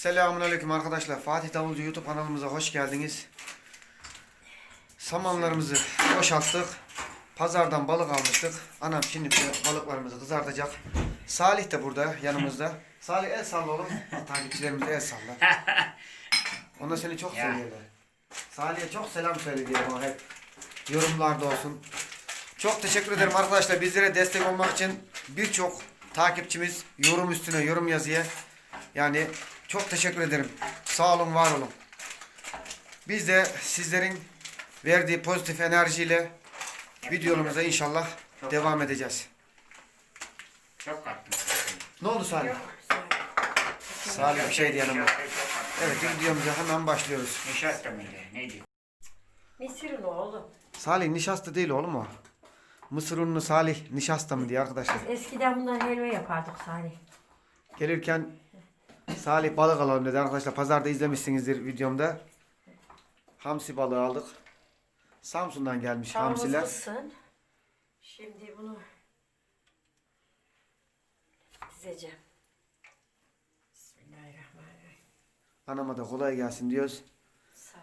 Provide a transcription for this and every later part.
Selamünaleyküm arkadaşlar. Fatih Davulcu YouTube kanalımıza hoş geldiniz. Samanlarımızı boşalttık. Pazardan balık almıştık. Anam şimdi balıklarımızı kızartacak. Salih de burada yanımızda. Salih el salla oğlum. Takipçilerimize el salla. Onlar seni çok Ya. seviyorlar. Salih'e çok selam söyle diyelim o hep. Yorumlarda olsun. Çok teşekkür ederim arkadaşlar. Bizlere destek olmak için birçok takipçimiz yorum üstüne yorum yazıyor. Yani çok teşekkür ederim. Sağ olun, var olun. Biz de sizlerin verdiği pozitif enerjiyle videolarımıza inşallah devam edeceğiz. Çok kattım. Ne oldu Salih? Salih bir şeydi yanıma. Evet videomuza hemen başlıyoruz. Nişasta mıydı? Neydi? Misir unu oğlum. Salih nişasta değil oğlum o. Mısır unlu Salih nişasta mı diye arkadaşlar. Eskiden bundan helva yapardık Salih. Gelirken Salih balık alalım dedi arkadaşlar. Pazarda izlemişsinizdir videomda. Hamsi balığı aldık. Samsun'dan gelmiş Tavamız hamsiler. ısın. Şimdi bunu dizeceğim. Bismillahirrahmanirrahim. Anama da kolay gelsin diyoruz. Sağ ol.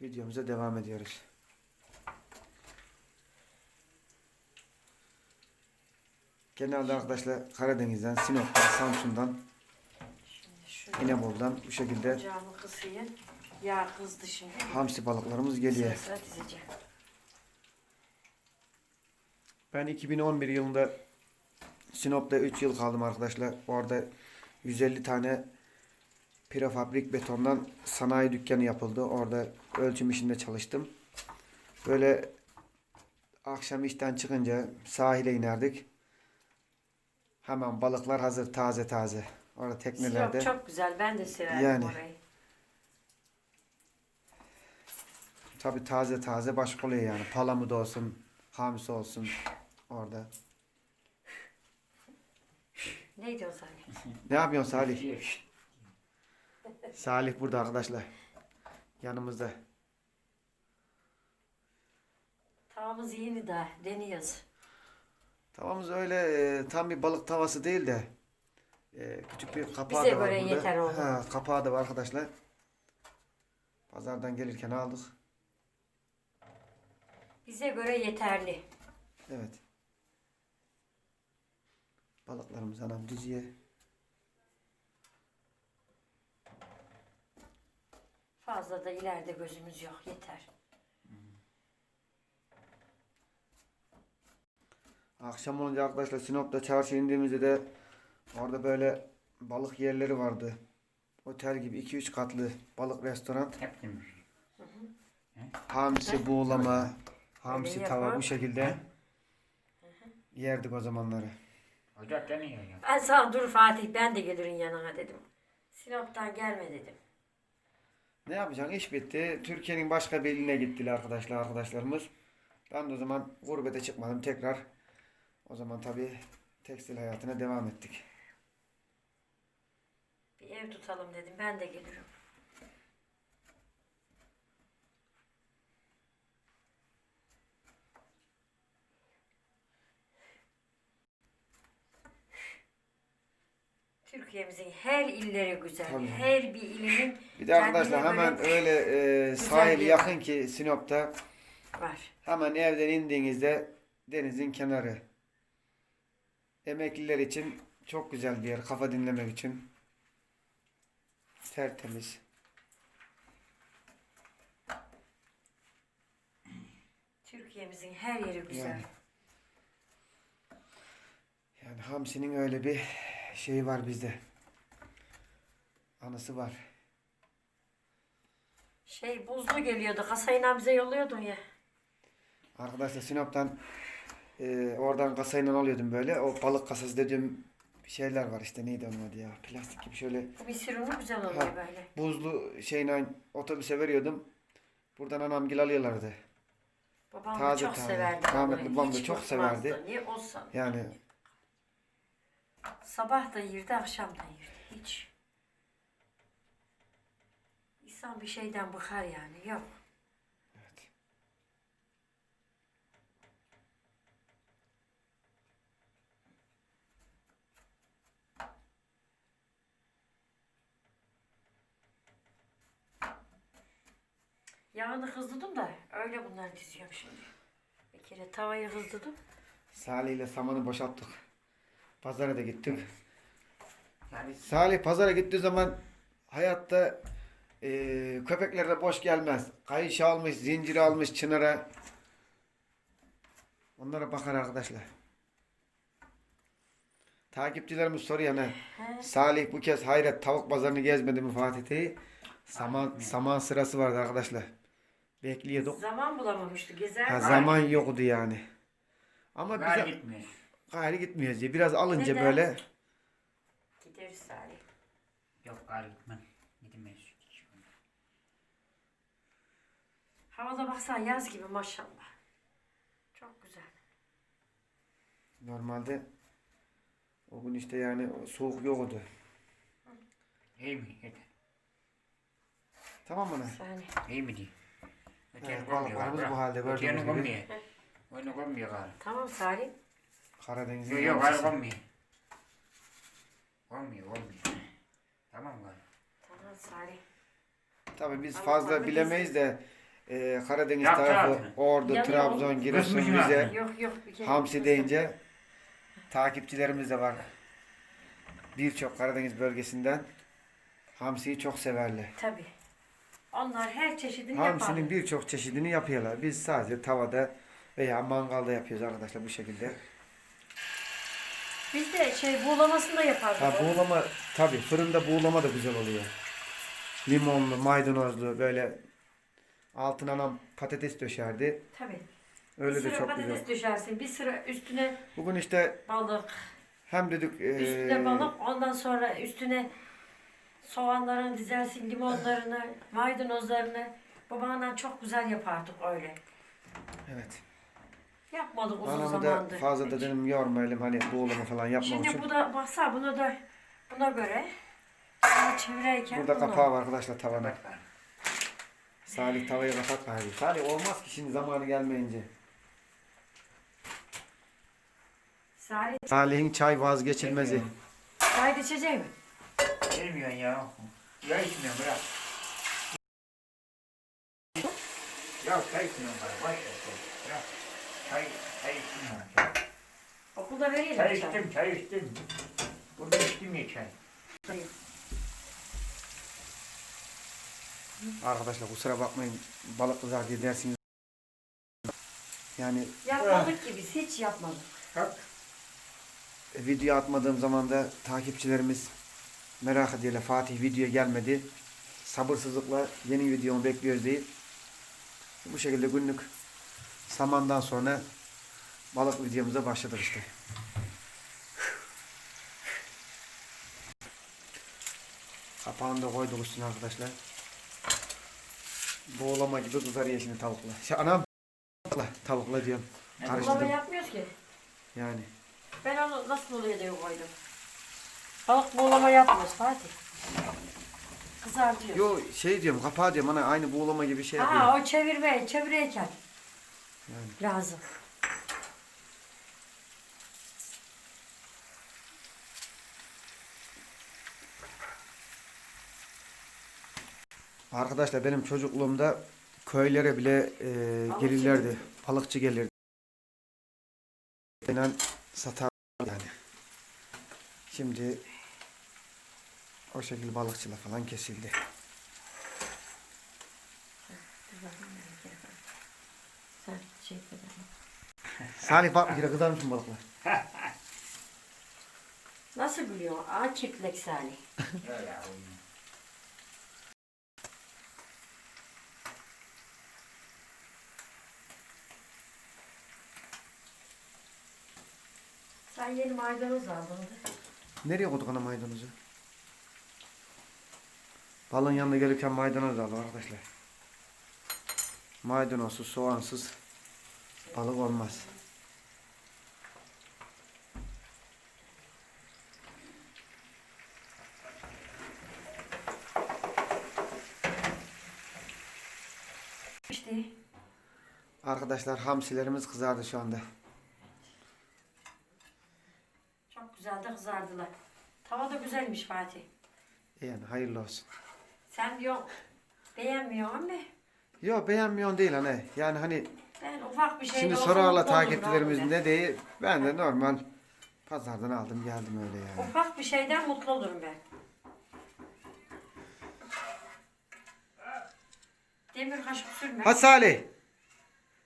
Videomuza devam ediyoruz. Genelde arkadaşlar Karadeniz'den, Sinop'tan, Samsun'dan, Şunu İnebolu'dan bu şekilde ocağımı kısayım. Yağ kızdı şimdi. hamsi balıklarımız geliyor. Sıra dizeceğim. Ben 2011 yılında Sinop'ta 3 yıl kaldım arkadaşlar. Orada 150 tane prefabrik betondan sanayi dükkanı yapıldı. Orada ölçüm işinde çalıştım. Böyle akşam işten çıkınca sahile inerdik. Hemen balıklar hazır taze taze. Orada teknelerde. Sinop çok güzel. Ben de severim Yani. orayı. Tabi taze taze başka oluyor yani. Palamut olsun, hamsi olsun orada. Neydi o Salih? Ne yapıyorsun Salih? Salih burada arkadaşlar. Yanımızda. Tavamız yeni daha. Deniyoruz. Tavamız öyle e, tam bir balık tavası değil de e, küçük bir kapağı Bize da var göre burada. yeter oğlum. Ha, kapağı da var arkadaşlar. Pazardan gelirken aldık. Bize göre yeterli. Evet. Balıklarımız anam diziye. Fazla da ileride gözümüz yok. Yeter. Akşam olunca arkadaşlar Sinop'ta çarşı indiğimizde de orada böyle balık yerleri vardı. Otel gibi 2-3 katlı balık restoran. Hep demiş. Hamsi, buğulama, hamsi tava bu şekilde yerdik o zamanları. Ocak deniyor ya. Ben sana dur Fatih ben de gelirim yanına dedim. Sinop'tan gelme dedim. Ne yapacaksın? İş bitti. Türkiye'nin başka bir iline gittiler arkadaşlar arkadaşlarımız. Ben de o zaman gurbete çıkmadım tekrar. O zaman tabii tekstil hayatına devam ettik. Ev tutalım dedim ben de gelirim. Türkiye'mizin her illeri güzel. Tabii. Her bir ilinin Bir de arkadaşlar kendine hemen öyle e, sahil bir- yakın ki Sinop'ta var. hemen evden indiğinizde denizin kenarı. Emekliler için çok güzel bir yer. Kafa dinlemek için. Tertemiz. Türkiye'mizin her yeri güzel. Yani. Yani hamsinin öyle bir şeyi var bizde. Anısı var. Şey buzlu geliyordu. Kasayla bize yolluyordun ya. Arkadaşlar Sinop'tan e, oradan kasayla alıyordum böyle. O balık kasası dediğim şeyler var işte neydi onun adı ya. Plastik gibi şöyle misir unu güzel oluyor Ha. böyle. buzlu şeyle otobüse veriyordum. Buradan anamgil alıyorlardı. Babam Taze çok taze. severdi. Rahmetli babam da çok severdi. Niye olsa. Yani Sabah da yirdi, akşam da yirdi. Hiç. İnsan bir şeyden bıkar yani. Yok. evet. Yağını hızladım da öyle bunları diziyorum şimdi. Bir kere tavayı hızladım. Salih ile samanı boşalttık. Pazara da gittik. Yani Salih pazara gittiği zaman hayatta e, köpekler de boş gelmez. Kayış almış, zincir almış çınara. Onlara bakar arkadaşlar. Takipçilerimiz soruyor ne? Salih bu kez hayret tavuk pazarını gezmedi mi Fatih'i? Saman, saman sırası vardı arkadaşlar. Bekliyorduk. Zaman bulamamıştı. Gezer. Ha, zaman yoktu yani. Ama gari bize gitmiyor. gayrı gitmiyoruz diye. Biraz alınca Neden? böyle Gideriz Salih. Yok gari gitmem. Gidemeyiz. Havada baksana yaz gibi maşallah. Çok güzel. normalde o gün işte yani soğuk yoktu. İyi mi? Yeter. Tamam mı? lan? İyi mi diye. Evet, balıklarımız bu halde, gördüğünüz Öteyeni gibi. konmuyor. Onu konmuyor gari. Tamam Salih. Karadeniz'in Yok yok gari konmuyor. Konmuyor konmuyor. Tamam gari. Tamam Salih. Tabii biz fazla bilemeyiz de e, Karadeniz Yap tarafı, zaten. Ordu, Yanıyor. Trabzon, Giresun, Kızmışım Rize, zaten. Yok yok. Bir kere Hamsi deyince takipçilerimiz de var. Birçok Karadeniz bölgesinden hamsiyi çok severler. Tabii. Onlar her çeşidini Hamsinin birçok çeşidini yapıyorlar. Biz sadece tavada veya mangalda yapıyoruz arkadaşlar bu şekilde. Biz de şey buğulamasını da yapardık. Ha buğulama tabi fırında buğulama da güzel oluyor. Limonlu, maydanozlu böyle altına anam patates döşerdi. Tabii. Öyle bir de sıra çok patates güzel. döşersin. Bir sıra üstüne Bugün işte balık. hem dedik Üstüne eee, balık. Ondan sonra üstüne soğanlarını dizersin. Limonlarını, maydanozlarını. Babamla çok güzel yapardık öyle. evet. Yapmadık uzun Anamı da zamandır. fazla da dedim yormayalım hani buğulama falan yapmak Şimdi için. bu da baksana bunu da buna göre bunu çevirirken Burada bunu. kapağı var arkadaşlar tavana. Salih tavayı kapat gari. Salih olmaz ki şimdi zamanı gelmeyince. Salih Salih'in çay vazgeçilmezi. çay içecek mi? Gelmiyorsun ya. Ya içmiyorum bırak. Ya çay içmiyorum bari. Boş ver çay. Bırak. Çay, çay içmiyorum. Çay, Okulda vereyim çay mi içtim, çay içtim. Burada içtim ya çay. Arkadaşlar kusura bakmayın balık kızar diye dersiniz. Yani Yapmadık ki biz hiç yapmadık. Bak. E, video atmadığım zaman da takipçilerimiz merak ediyorlar. Fatih video gelmedi. Sabırsızlıkla yeni videomu bekliyoruz deyip bu şekilde günlük samandan sonra balık videomuza başladık işte. Kapağını da koyduk üstüne arkadaşlar. Boğulama gibi kızarıyor şimdi tavukla. Şey, anam tavukla, tavukla diyorum. Bulama Karıştırdım. yapmıyoruz ki. Yani. Ben onu nasıl oluyor diye koydum. Balık buğulama yapmıyoruz Fatih. Kızartıyor. Yo şey diyorum kapağı diyorum ana aynı buğulama gibi şey yapıyor. Ha o çevirme, çevireyken Yani. lazım. Arkadaşlar benim çocukluğumda köylere bile e, Balıkçı gelirlerdi. Balıkçı gelirdi. İnan satar yani. Şimdi o şekilde balıkçılar falan kesildi. Salih bak bir kızarmış mı balıklar? Nasıl biliyor? Aa çiftlik Salih. Sen yeni maydanoz aldın. Nereye koyduk ana maydanozu? Balın yanına gelirken maydanoz aldım arkadaşlar. Maydanozsuz, soğansız balık olmaz. İşte Arkadaşlar hamsilerimiz kızardı şu anda. çok güzel de kızardılar. Tava da güzelmiş Fatih. Yani hayırlı olsun. Sen diyor beğenmiyor ama Yok beğenmiyorsun değil hani. Yani hani Ben ufak bir şey şimdi olurum takipçilerimiz ne diye. Ben de normal pazardan aldım geldim öyle yani. Ufak bir şeyden mutlu olurum ben. Demir kaşık sürme. Ha Salih.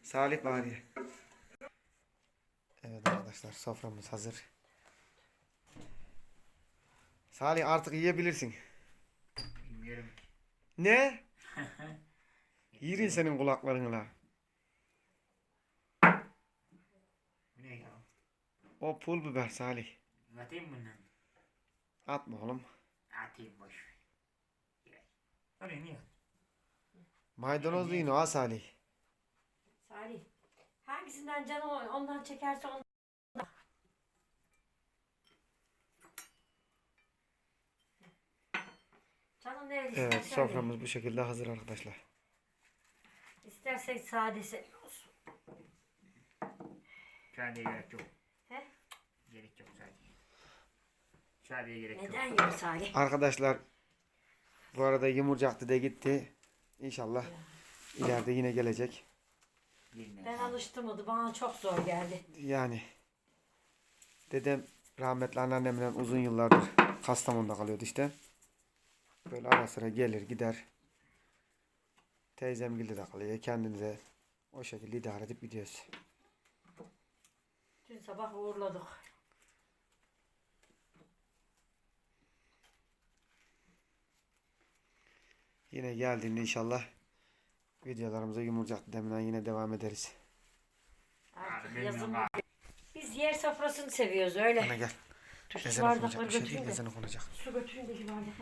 Salih bari. Evet arkadaşlar soframız hazır. Salih artık yiyebilirsin. Ne? Yiyin senin kulaklarınla. Bu ne ya? O pul biber Salih. Atayım bundan. Atma oğlum. Atayım boş. Oraya niye? Maydanoz yiyin o ha Salih. Salih. Hangisinden canım ondan çekerse ondan. Canım ne istersen Evet soframız bu şekilde hazır arkadaşlar. İstersek sadesi olsun. Şadiye gerek yok. He? Gerek yok sadece. Şadiye gerek yok. Neden yok Salih? Arkadaşlar bu arada yumurcaktı da gitti. İnşallah ileride yine gelecek. Bilmem. Ben alıştırmadı. Bana çok zor geldi. Yani dedem rahmetli anneannemle uzun yıllardır Kastamonu'da kalıyordu işte. Böyle ara sıra gelir gider. Teyzem de kalıyor. Kendini de o şekilde idare edip gidiyoruz. Dün sabah uğurladık. Yine geldiğinde inşallah videolarımıza yumurcak deminden yine devam ederiz. Artık yazın. Biz yer sofrasını seviyoruz öyle. Ana gel. Şu konacak bardakları bir şey değil. Ezene konacak. Su götürün de şu bardak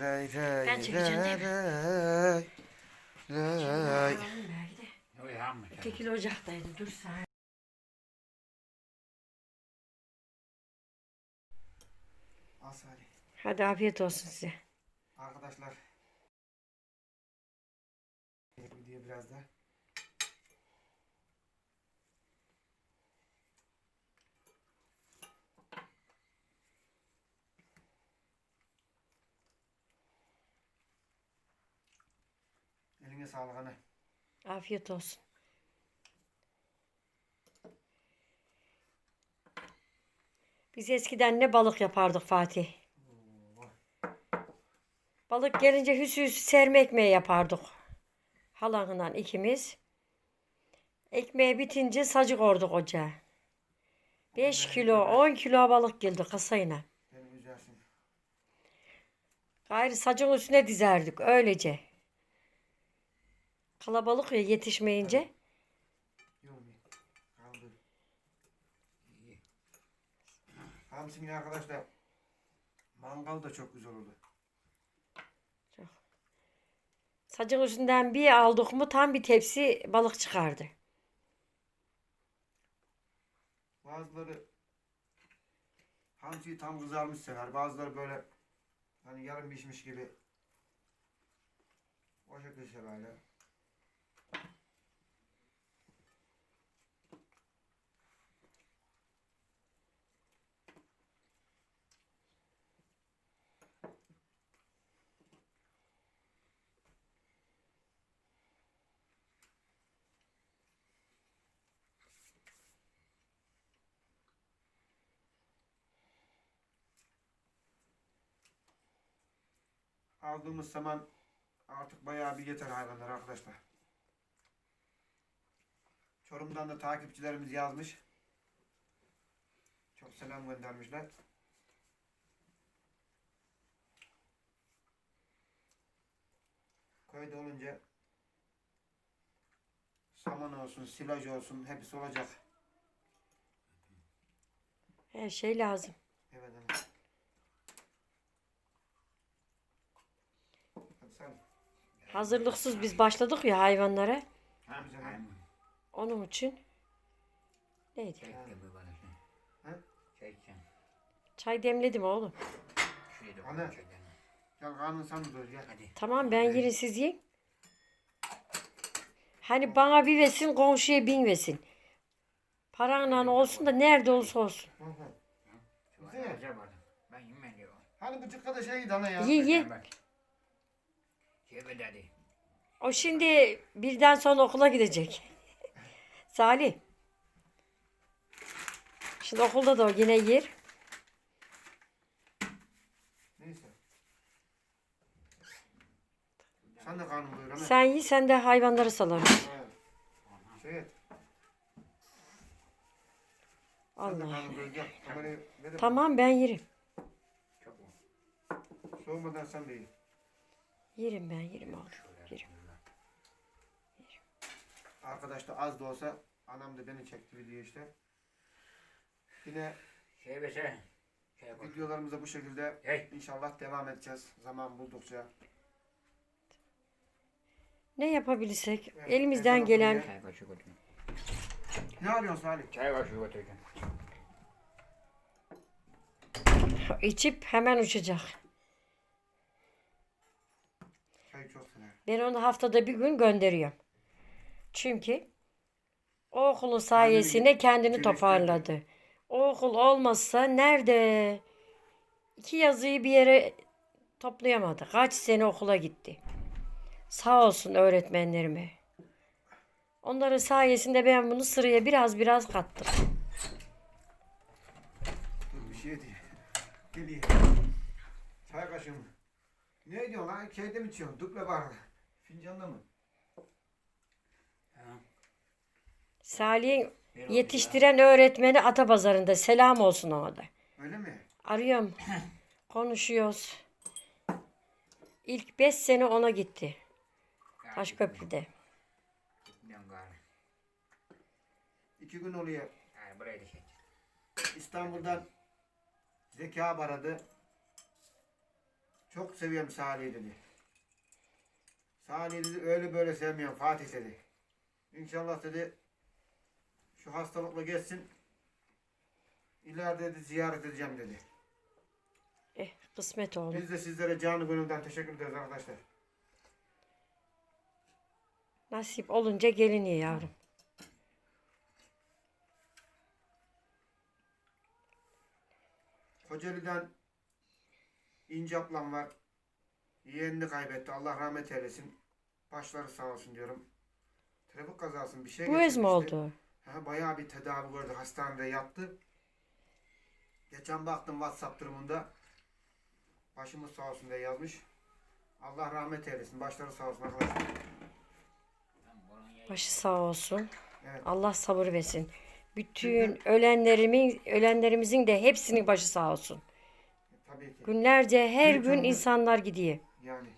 hemen gelin. Ben çekeceğim değil mi? Ray, ray. Tekil ocaktaydı. Dur sen. Al Salih. Hadi afiyet olsun size. Arkadaşlar. Video biraz da. Eline sağlık anne. Afiyet olsun. Biz eskiden ne balık yapardık Fatih. Balık gelince hüsü hüsü serme ekmeği yapardık. Halanından ikimiz. Ekmeği bitince sacık orduk ocağa. 5 kilo 10 kilo balık geldi kasayla. Gayrı sacın üstüne dizerdik öylece. Kalabalık ya yetişmeyince. Hamsinin arkadaşlar mangal da çok güzel oldu. Sacın üstünden bir aldık mı tam bir tepsi balık çıkardı. Bazıları hamsiyi tam kızarmış sever. Bazıları böyle hani yarım pişmiş gibi o şekilde severler. Aldığımız zaman artık bayağı bir yeter hayvanlar arkadaşlar. Çorum'dan da takipçilerimiz yazmış. Çok selam göndermişler. Köyde olunca saman olsun, silaj olsun hepsi olacak. Her şey lazım. Evet evet. Hadi sen. Hazırlıksız biz başladık ya hayvanlara. Onun için neydi? Çay bana demledim oğlum. Şuraya da çaydanı. Gel karnın sen de doyur gel. Hadi. Tamam ben yerin siz yiyin. Hani bana bir versin komşuya bin versin. Paranla olsun da nerede olursa olsun. Hı hı. Güzel. acaba. Ben diyor. Hani bu cıkkada şey dana ya. Ye ye. Bak. Dedi. O şimdi birden sonra okula gidecek. Salih. Şimdi okulda da o yine yer. Neyse. Sen de karnın doyur. Sen yi sen de hayvanları salarım. Evet. Şey et. Sen de Allah. karnın doyur gel. Kamerayı verin. Tamam ben yerim. Soğumadan sen de ye. Yerim ben yerim oğlum. Yerim. Arkadaş da az da olsa anam da beni çekti video işte. Yine Şey be sen. Çay koy. videolarımıza bu şekilde Hey. inşallah devam edeceğiz. Zaman buldukça. Ne yapabilirsek Evet, elimizden gelen. Çay kaşığı götürün. Ne arıyorsun Salih? Çay kaşığı götüreceğim. içip hemen uçacak. Çayı çok. Ben onu haftada bir gün gönderiyorum. Çünkü o okulun sayesinde kendini geliştirdi. toparladı. O okul olmazsa nerede? İki yazıyı bir yere toplayamadı. Kaç sene okula gitti. Sağ olsun öğretmenlerime. Onların sayesinde ben bunu sıraya biraz biraz kattım. Bir şey diye. Geliyor. Çay kaşığı mı? Ne diyorsun lan? Şeyde mi içiyorsun? Duble barda. Fincanda mı? Salih'in Ver onu yetiştiren öğretmeni Atapazarı'nda. Selam olsun ona da. Öyle mi? Arıyorum. Konuşuyoruz. İlk 5 sene ona gitti. Taşköprü'de. Gari. İki gün oluyor. Yani buraya da şey. İstanbul'dan Zeki abi aradı. Çok seviyorum Salih'i dedi. Salih'i dedi öyle böyle sevmiyorum Fatih dedi. İnşallah dedi şu hastalıkla geçsin. İleride dedi ziyaret edeceğim dedi. Eh kısmet oğlum. Biz de sizlere canı gönülden teşekkür ederiz arkadaşlar. Nasip olunca geliniyor yavrum. Kocaeli'den İnce ablam var. Yeğenini kaybetti. Allah rahmet eylesin. Başları sağ olsun diyorum. Trafik kazasın bir şey Bu ez mi oldu? Ha, bayağı bir tedavi gördü. Hastanede yattı. Geçen baktım WhatsApp durumunda. Başımız sağ olsun diye yazmış. Allah rahmet eylesin. Başları sağ olsun arkadaşlar. Başı sağ olsun. Evet. Allah sabır versin. Bütün ölenlerimin ölenlerimizin de hepsinin başı sağ olsun. Tabii ki. Günlerce her Bir gün insanlar gidiyor. Yani.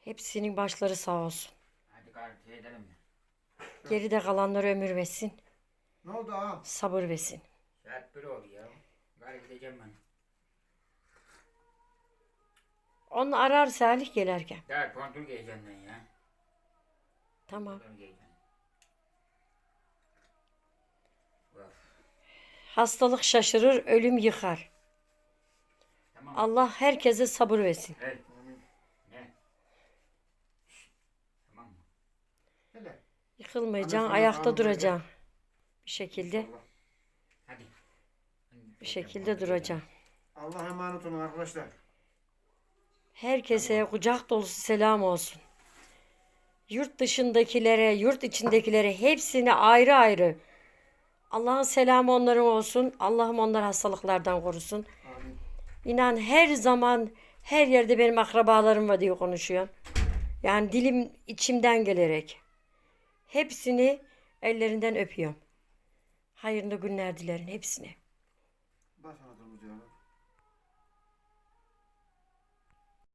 Hepsinin başları sağ olsun. Hadi şey edelim mi? Geride kalanlara ömür versin. Ne oldu ağam? Sabır versin. Saat bir oldu ya. Gari gideceğim ben. Onu arar Salih gelerken. Daha kontrol giyeceğim ben ya. Tamam. Kontrol giyeceğim. Hastalık şaşırır, ölüm yıkar. Tamam. Allah herkese sabır versin. Şşt. Tamam. Yıkılmayacaksın, ayakta duracaksın. Bir şekilde. Hadi. bir şekilde duracaksın. Allah emanet olun arkadaşlar. Herkese kucak dolusu selam olsun. Yurt dışındakilere, yurt içindekilere hepsine ayrı ayrı. Allah'ın selamı onların olsun. Allah'ım onları hastalıklardan korusun. Amin. İnan her zaman her yerde benim akrabalarım var diye konuşuyorum. Yani dilim içimden gelerek. Hepsini ellerinden öpüyorum. Hayırlı günler dilerim hepsine.